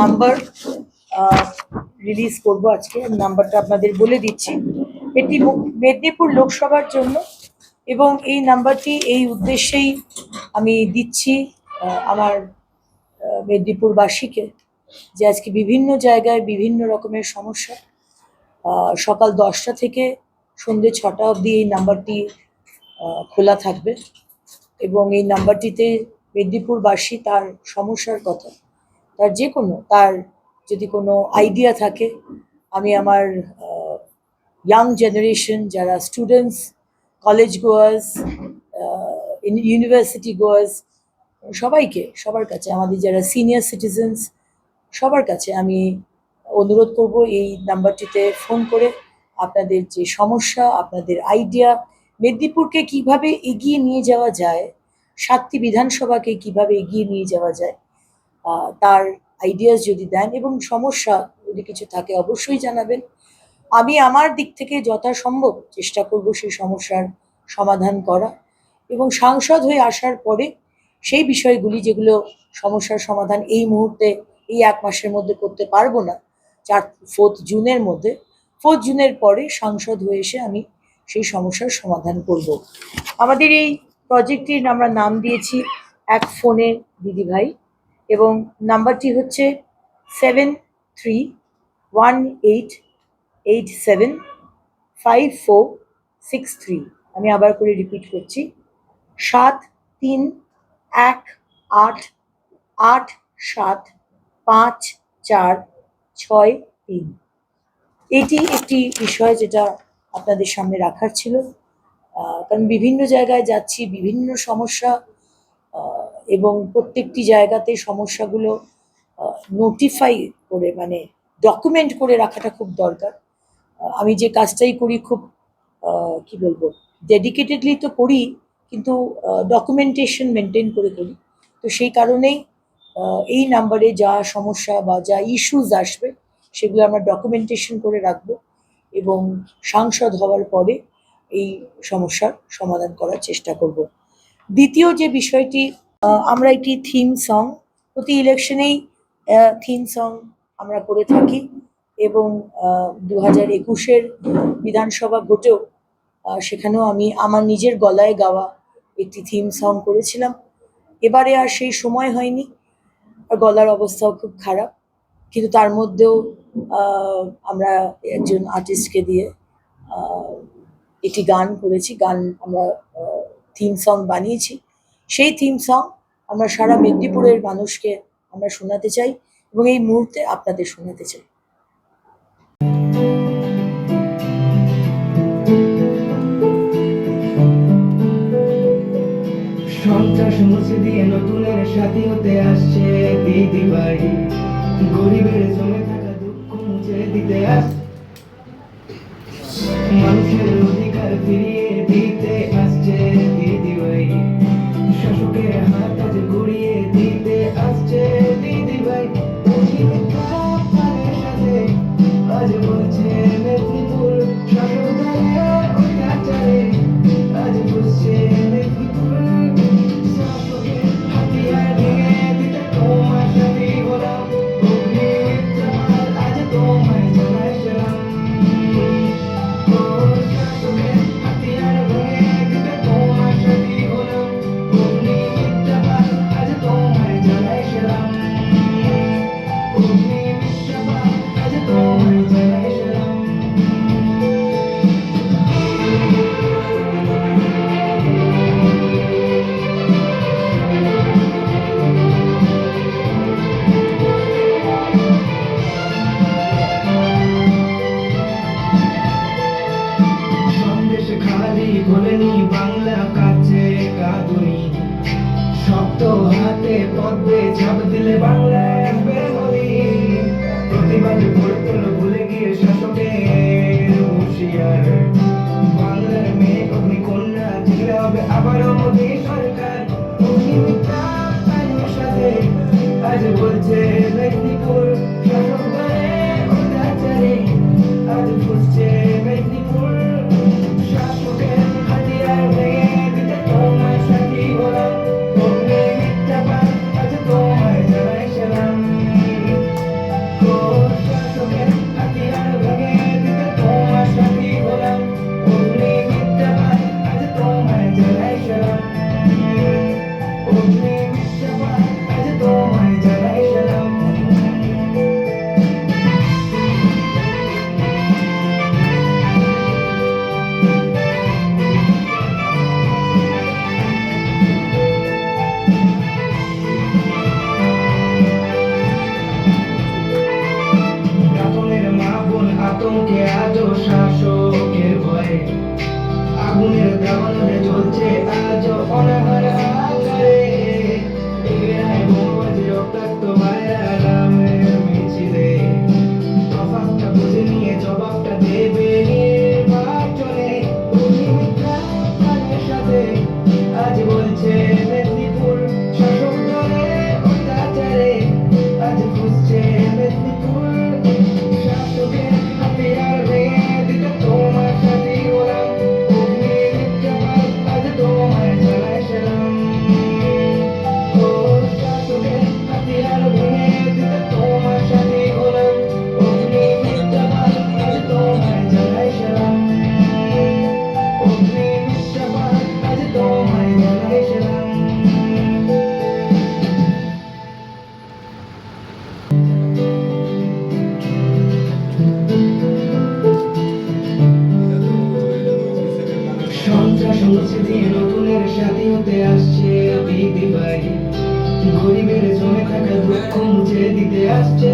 Number release করব আজকে। নাম্বারটা আপনাদের বলে দিচ্ছি। এটি মেদিনীপুর লোকসভার জন্য এবং এই নাম্বারটি এই উদ্দেশ্যেই আমি দিচ্ছি আমার মেদিনীপুরবাসীকে যে আজকে বিভিন্ন জায়গায় বিভিন্ন রকমের সমস্যা সকাল দশটা থেকে সন্ধ্যে ছটা অবধি এই নাম্বারটি খোলা থাকবে। এবং এই নাম্বারটিতে মেদিনীপুরবাসী তার সমস্যার কথা তার যে কোনো, তার যদি কোনো আইডিয়া থাকে, আমি আমার ইয়াং জেনারেশন যারা students college goers university goers সবাইকে, সবার কাছে, আমাদের যারা সিনিয়র সিটিজেন্স সবার কাছে আমি অনুরোধ করব এই নাম্বারটিতে ফোন করে আপনাদের যে সমস্যা, আপনাদের আইডিয়া মেদিনীপুরকে কীভাবে এগিয়ে নিয়ে যাওয়া যায়, সাতটি বিধানসভাকে কীভাবে এগিয়ে নিয়ে যাওয়া যায় তার আইডিয়াস যদি দেন এবং সমস্যা যদি কিছু থাকে, অবশ্যই জানাবেন। আমি আমার দিক থেকে যথাসম্ভব চেষ্টা করব সেই সমস্যার সমাধান করা এবং সাংসদ হয়ে আসার পরে সেই বিষয়গুলি যেগুলো সমস্যার সমাধান এই মুহূর্তে, এই এক মাসের মধ্যে করতে পারব না, চার ফোর্থ জুনের মধ্যে ফোর্থ জুনের পরে সাংসদ হয়ে এসে আমি সেই সমস্যার সমাধান করব। আমাদের এই প্রজেক্টটির আমরা নাম দিয়েছি এক ফোনে দিদিভাই। এবং নাম্বারটি হচ্ছে seven three one eight eight seven five four six three. আমি আবার করে রিপিট করছি। সাত তিন এক আট আট সাত পাঁচ চার ছয় তিন। এটি একটি বিষয় যেটা আপনাদের সামনে রাখার ছিল। কারণ বিভিন্ন জায়গায় যাচ্ছি, বিভিন্ন সমস্যা এবং প্রত্যেকটি জায়গাতে সমস্যাগুলো নোটিফাই করে মানে ডকুমেন্ট করে রাখাটা খুব দরকার। আমি যে কাজটাই করি খুব কি বলব ডেডিকেটেডলি তো করি, কিন্তু ডকুমেন্টেশন মেনটেন করে করি। তো সেই কারণেই এই নাম্বারে যা সমস্যা বা যা ইস্যুজ আসবে, সেগুলো আমরা ডকুমেন্টেশন করে রাখব এবং সাংসদ হওয়ার পরে এই সমস্যার সমাধান করার চেষ্টা করব। দ্বিতীয় যে বিষয়টি আমরা একটি থিম সং প্রতি ইলেকশনেই থিম সং আমরা করে থাকি এবং দু হাজার একুশের বিধানসভা ভোটেও সেখানেও আমি আমার নিজের গলায় গাওয়া একটি থিম সং করেছিলাম। এবারে আর সেই সময় হয়নি, আর গলার অবস্থাও খুব খারাপ। কিন্তু তার মধ্যেও আমরা একজন আর্টিস্টকে দিয়ে একটি গান করেছি, গান আমরা থিম সং বানিয়েছি। সেই থিম সং আমরা সারা মেদিনীপুরের মানুষকে আমরা শোনাতে চাই এবং এই মুহূর্তে আপনাদের শোনাতে চাই। মানুষের অধিকার ফিরিয়ে দিতে আসছে। গন্ধে ঝাঁপ দিলে বাংলা Yeah. সংস্কৃতি নতুনের আসছে দিদি ভাই গরিবের জমে থাকা দুঃখ মুছে দিতে আসছে।